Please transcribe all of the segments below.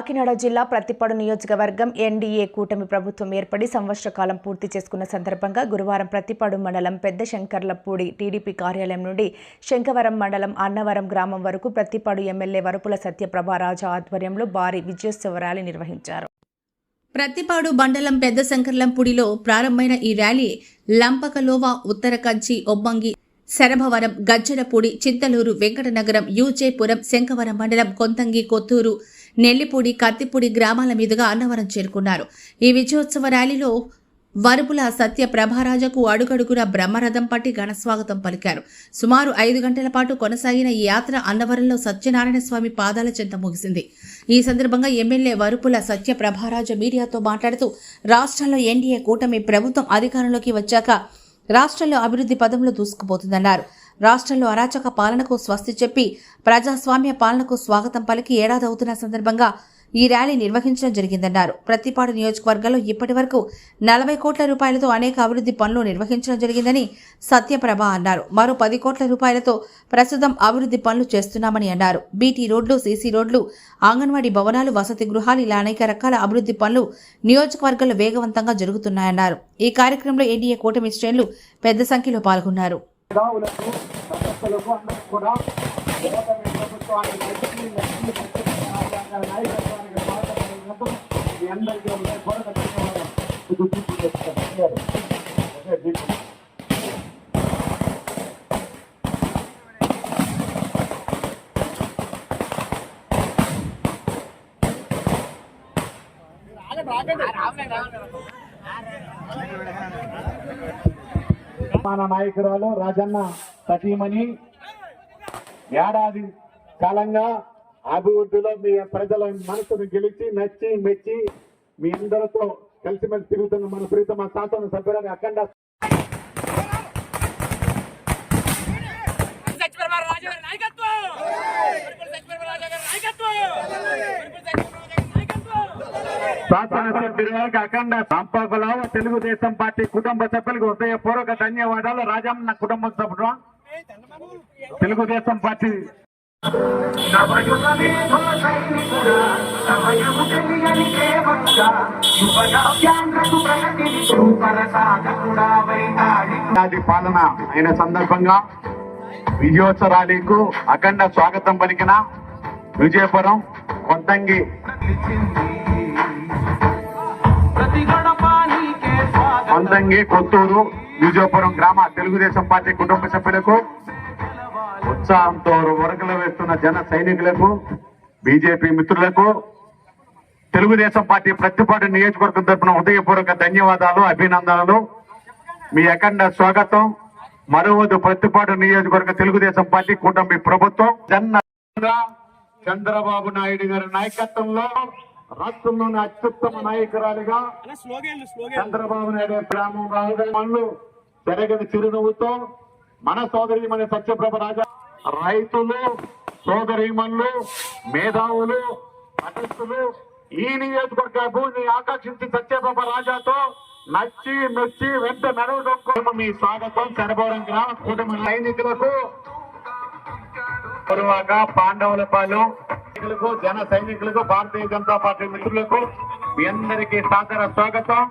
కాకినాడ జిల్లా ప్రతిపాడు నియోజకవర్గం ఎన్డీఏ కూటమి ప్రభుత్వం ఏర్పడి సంవత్సర కాలం పూర్తి చేసుకున్న సందర్భంగా గురువారం ప్రతిపాడు మండలం పెద్ద శంకర్లపూడి టీడీపీ కార్యాలయం నుండి శంకవరం మండలం అన్నవరం గ్రామం వరకు ప్రతిపాడు ఎమ్మెల్యే వరపుల సత్యప్రభారాజు ఆధ్వర్యంలో భారీ విజయోత్సవ ర్యాలీ నిర్వహించారు. ప్రతిపాడు మండలం పెద్ద శంకర్లంపూడిలో ప్రారంభమైన ఈ ర్యాలీ లంపకలోవ ఉత్తర కంచి ఒబ్బంగి శరభవరం గజ్జలపూడి చింతలూరు వెంకటనగరం యూజేపురం శంకవరం మండలం కొంతంగి కొత్తూరు నెల్లిపూడి కత్తిపూడి గ్రామాల మీదుగా అన్నవరం చేరుకున్నారు. ఈ విజయోత్సవ ర్యాలీలో వరుపుల సత్య ప్రభారాజకు అడుగడుగున బ్రహ్మరథం పట్టి ఘనస్వాగతం పలికారు. సుమారు ఐదు గంటల పాటు కొనసాగిన ఈ యాత్ర అన్నవరంలో సత్యనారాయణ స్వామి పాదాల చెంత ముగిసింది. ఈ సందర్భంగా ఎమ్మెల్యే వరుపుల సత్య ప్రభారాజ మీడియాతో మాట్లాడుతూ రాష్ట్రంలో ఎన్డీఏ కూటమి ప్రభుత్వం అధికారంలోకి వచ్చాక రాష్ట్రంలో అభివృద్ధి పదంలో దూసుకుపోతుందన్నారు. రాష్ట్రంలో అరాచక పాలనకు స్వస్తి చెప్పి ప్రజాస్వామ్య పాలనకు స్వాగతం పలికి ఏడాది అవుతున్న సందర్భంగా ఈ ర్యాలీ నిర్వహించడం జరిగిందన్నారు. ప్రతిపాడు నియోజకవర్గంలో ఇప్పటి వరకు నలభై కోట్ల రూపాయలతో అనేక అభివృద్ధి పనులు నిర్వహించడం జరిగిందని సత్యప్రభ అన్నారు. మరో పది కోట్ల రూపాయలతో ప్రస్తుతం అభివృద్ధి పనులు చేస్తున్నామని అన్నారు. బీటీ రోడ్లు సీసీ రోడ్లు అంగన్వాడీ భవనాలు వసతి గృహాలు ఇలా అనేక రకాల అభివృద్ధి పనులు నియోజకవర్గంలో వేగవంతంగా జరుగుతున్నాయన్నారు. ఈ కార్యక్రమంలో ఎన్డీఏ కూటమి శ్రేణులు పెద్ద సంఖ్యలో పాల్గొన్నారు. కూడా మీ మన నాయకురాలు రాజన్న సతీమణి ఏడాది కాలంగా అభివృద్ధిలో మీ ప్రజల మనసును గెలిచి నచ్చి మెచ్చి మీ అందరితో కలిసిమెలిసి తిరుగుతున్న మన ప్రీతమ శాసన సభ్యులని అఖండ సత్యప్రభా సభ్యులకి శాసనసభ్యులకు అఖండ సంపకలావు తెలుగుదేశం పార్టీ కుటుంబ సభ్యులకు హృదయపూర్వక ధన్యవాదాలు. రాజమ్మ కుటుంబ సభ్యుడు? తెలుగుదేశం పార్టీ అది పాలన అయిన సందర్భంగా విజయోత్సవ అఖండ స్వాగతం పలికిన విజయపురం కొత్తంగి కొందంగి కొత్తూరు విజయపురం గ్రామ తెలుగుదేశం పార్టీ కుటుంబ సభ్యులకు ఉత్సాహంతో వరకలు వేస్తున్న జన సైనికులకు బీజేపీ మిత్రులకు తెలుగుదేశం పార్టీ ప్రతిపాటు నియోజకవర్గం తరపున హృదయపూర్వక ధన్యవాదాలు అభినందనలు. మీ అఖండ స్వాగతం. మరొకటి ప్రతిపాటు నియోజకవర్గ తెలుగుదేశం పార్టీ కూటమి ప్రభుత్వం జన్న చంద్రబాబు నాయుడు గారి నాయకత్వంలో రాష్ట్రంలోని అత్యుత్తమ నాయకురాలిగా చంద్రబాబు నాయుడు గ్రామం రావడం పనులు జరగని చిరునవ్వుతో మన సోదరిమణి సత్యప్రభ రాజా రైతులు సోదరిమన్లు మేధావులు పఠిస్తులు ఈ నియోజకవర్గ భూమిని ఆకర్షించి సత్యప్రభ రాజాతో నచ్చి మెచ్చి వెంట నడవడం మీ స్వాగతం. చనిపోవడం గ్రామ కుటుంబ సైనికులకు తరువాత పాండవుల పాలు సైనికులకు జన సైనికులకు భారతీయ జనతా పార్టీ మిత్రులకు మీ అందరికీ సాదర స్వాగతం.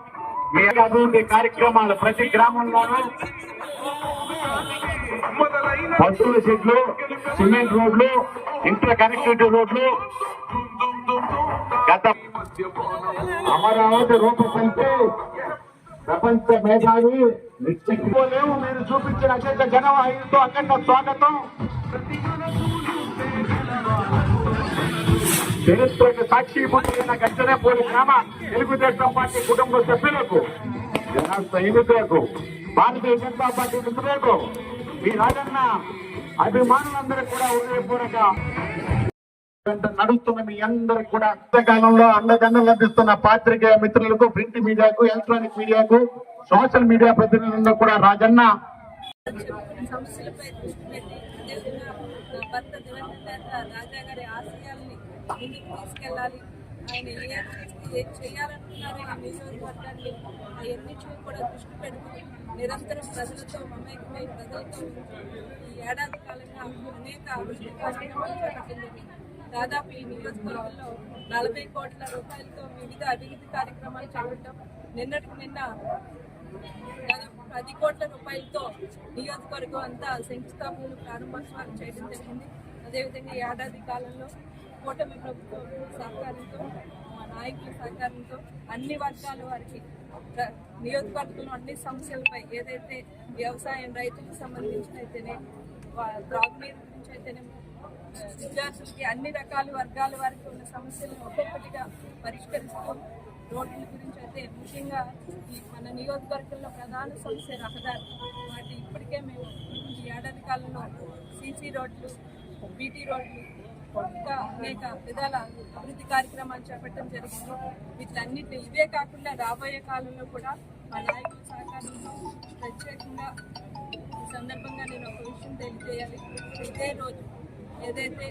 మీ అభివృద్ధి కార్యక్రమాలు ప్రతి గ్రామంలోనూ పశువుల షెడ్లు సిమెంట్ రోడ్లు ఇంటర్ కనెక్టివిటీ రోడ్లు. గత అమరావతి రూపకంటే ప్రపంచ మేధావి నిశ్చిపోలేము మీరు చూపించిన అత్యంత జనవాహినితో అఖండ స్వాగతం. చరిత్రకు సాక్షి పుట్టిన గంటనేపూడి గ్రామ తెలుగుదేశం పార్టీ కుటుంబ సభ్యులకు జన సైనికులకు భారతీయ జనతా పార్టీ మిత్రులకు మీ రాజన్న అభిమానులందరూ కూడా ఉదయపూర్వక నడుస్తున్న మీ అందరికి కూడా అంతకాలంలో అండదండలు లభిస్తున్న పాత్రికేయ మిత్రులకు ప్రింట్ మీడియాకు ఎలక్ట్రానిక్ మీడియాకు సోషల్ మీడియా ప్రతినిధులను కూడా రాజన్న. భర్త దివంగత రాజా గారి ఆశయాల్ని ముందుకు తీసుకెళ్ళాలి. ఆయన ఏ ఏ చేయాలనుకున్నారో ఆ నియోజకవర్గాన్ని అవన్నిటిని కూడా దృష్టి పెడుతూ నిరంతరం ప్రజలతో మమేకమై ప్రజలతో ఈ ఏడాది కాలంగా అనేక అభివృద్ధి కార్యక్రమాలు దాదాపు ఈ నియోజకవర్గంలో నలభై కోట్ల రూపాయలతో వివిధ అభివృద్ధి కార్యక్రమాలు చేపట్టాం నిన్నటికి నిన్న దాదాపు పది కోట్ల రూపాయలతో నియోజకవర్గం అంతా శంకుస్థాపనలు ప్రారంభోత్సవాలు చేయడం జరిగింది. అదేవిధంగా ఏడాది కాలంలో కూటమి ప్రభుత్వం సహకారంతో మా నాయకుల సహకారంతో అన్ని వర్గాల వారికి నియోజకవర్గంలో అన్ని సమస్యలపై ఏదైతే వ్యవసాయం రైతులకు సంబంధించిన అయితేనే త్రాగునీరు గురించి అయితేనే విద్యార్థులకి అన్ని రకాల వర్గాల వారికి ఉన్న సమస్యలను ఒక్కొక్కటిగా పరిష్కరిస్తూ రోడ్ల గురించి అయితే ముఖ్యంగా ఈ మన నియోజకవర్గంలో ప్రధాన సమస్య రహదారి. వాటి ఇప్పటికే మేము ఈ ఏడాది కాలంలో సీసీ రోడ్లు బీటీ రోడ్లు అనేక విధాల అభివృద్ధి కార్యక్రమాలు చేపట్టడం జరిగింది. వీటన్నిటి ఇవే కాకుండా రాబోయే కాలంలో కూడా మా నాయకుల సహకారంతో ప్రత్యేకంగా ఈ సందర్భంగా నేను ఒక విషయం తెలియజేయాలి. ఇదే రోజు ఏదైతే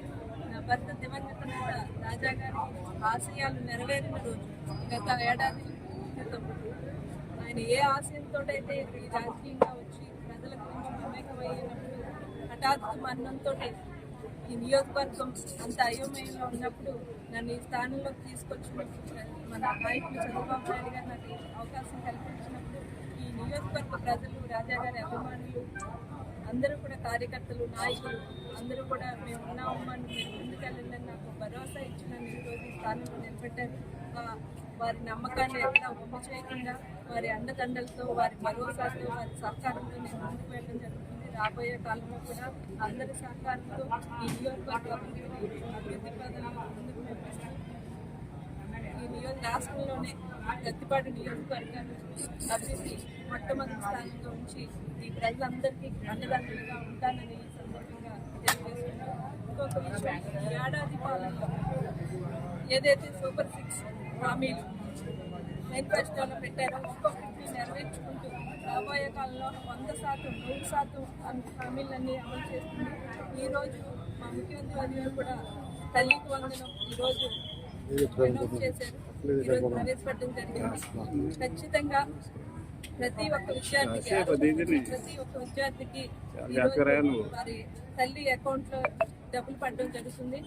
నా భర్త దివంగత నేత రాజా గారి ఆశయాలు నెరవేరిన రోజు గత ఏడాది క్రితం ఆయన ఏ ఆశయంతో అయితే ఈ రాజకీయంగా వచ్చి ప్రజల గురించి మమేకమయ్యినప్పుడు హఠాత్తు మరణంతో ఈ నియోజకవర్గం అంత అయోమయంలో ఉన్నప్పుడు నన్ను ఈ స్థానంలోకి తీసుకొచ్చినప్పుడు మన నాయకులు చంద్రబాబు నాయుడు గారు నాకు అవకాశం కల్పించినప్పుడు ఈ నియోజకవర్గ ప్రజలు రాజా గారి అభిమానులు అందరూ కూడా కార్యకర్తలు నాయకులు అందరూ కూడా మేము ఉన్నామని మీరు ముందుకెళ్ళండి నాకు భరోసా ఇచ్చిన ఈరోజు రోజు ఈ స్థానంలో నిలబెట్టారు. వారి నమ్మకాన్ని ఎక్కడ ఒమ్ము చేయకుండా వారి అండదండలతో వారి భరోసాతో వారి సహకారంతో నేను ముందుకు వెళ్ళడం జరుగుతుంది. రాబోయే కాలంలో కూడా అందరి సహకారంతో ఈ నియోజకవర్గ అభివృద్ధి అభివృద్ధి ముందుకు నడిపిస్తాను ఈ నియోజక రాష్ట్రంలోనే గత్తిపాటి నియోజకవర్గాన్ని అభివృద్ధి మొట్టమొదటి స్థానంలో ఉంచి ఈ ప్రజలందరికీ అన్నదండలుగా ఉంటానని సందర్భంగా తెలియజేస్తున్నాను. ఇంకొక విషయం ఏడాది పాలనలో ఏదైతే సూపర్ సిక్స్ హామీలు మేనిఫెస్టోలో పెట్టారో ఒక్కొక్కటి నెరవేర్చుకుంటూ రాబోయే కాలంలో వంద శాతం నూరు శాతం హామీలన్నీ అమలు చేస్తుంది. ఈరోజు మా ముఖ్యమంత్రి వర్యులు కూడా తల్లికి వందనం. ఈరోజు చేశారు. ఈరోజు ప్రవేశపెట్టడం జరిగింది. ఖచ్చితంగా ప్రతి ఒక్క విద్యార్థికి ప్రతి ఒక్క విద్యార్థికి వారి తల్లి అకౌంట్లో డబ్బులు పడడం జరుగుతుంది.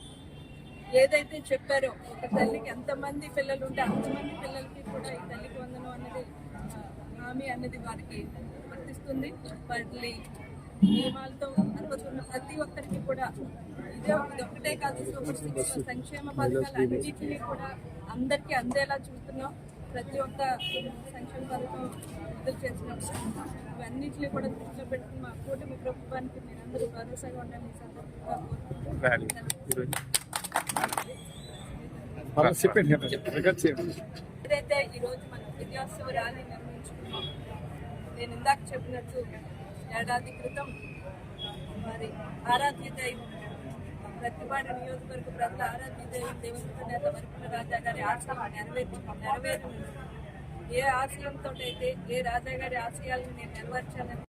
ఏదైతే చెప్పారో ఒక తల్లికి ఎంతమంది పిల్లలు ఉంటే అంతమంది పిల్లలకి కూడా ఈ తల్లికి వందనం అనేది అనేది వారికి వర్తిస్తుంది. వాటి నియమాలతో అనుకుంటున్న ప్రతి ఒక్కరికి కూడా ఇదే ఇది ఒకటే కాదు సూపర్ సిక్స్ సంక్షేమ పథకాలు అన్నింటినీ కూడా అందరికీ అందేలా చూస్తున్నాం. ప్రతి ఒక్క సంక్షేమ పథకం విడుదల చేసినప్పుడు ఇవన్నిటిని కూడా దృష్టిలో పెట్టుకుని మా కూటమి ప్రభుత్వానికి మీరందరూ భరోసాగా ఉండాలని సందర్భంగా ఏదైతే ఈ రోజు మనం విద్యోత్సవ ర్యాలీ నేను ఇందాక చెప్పినట్టు ఏడాది క్రితం మరి ఆరాధ్య దైవం ప్రతిపాడ నియోజకవర్గ ప్రజల ఆరాధ్య దైవం దేవస్థాన వరకుల రాజా గారి ఆశయం నెరవేర్చు నెరవేరు ఏ ఆశయంతో అయితే ఏ రాజా గారి ఆశయాలను నేను నెరవేర్చాలని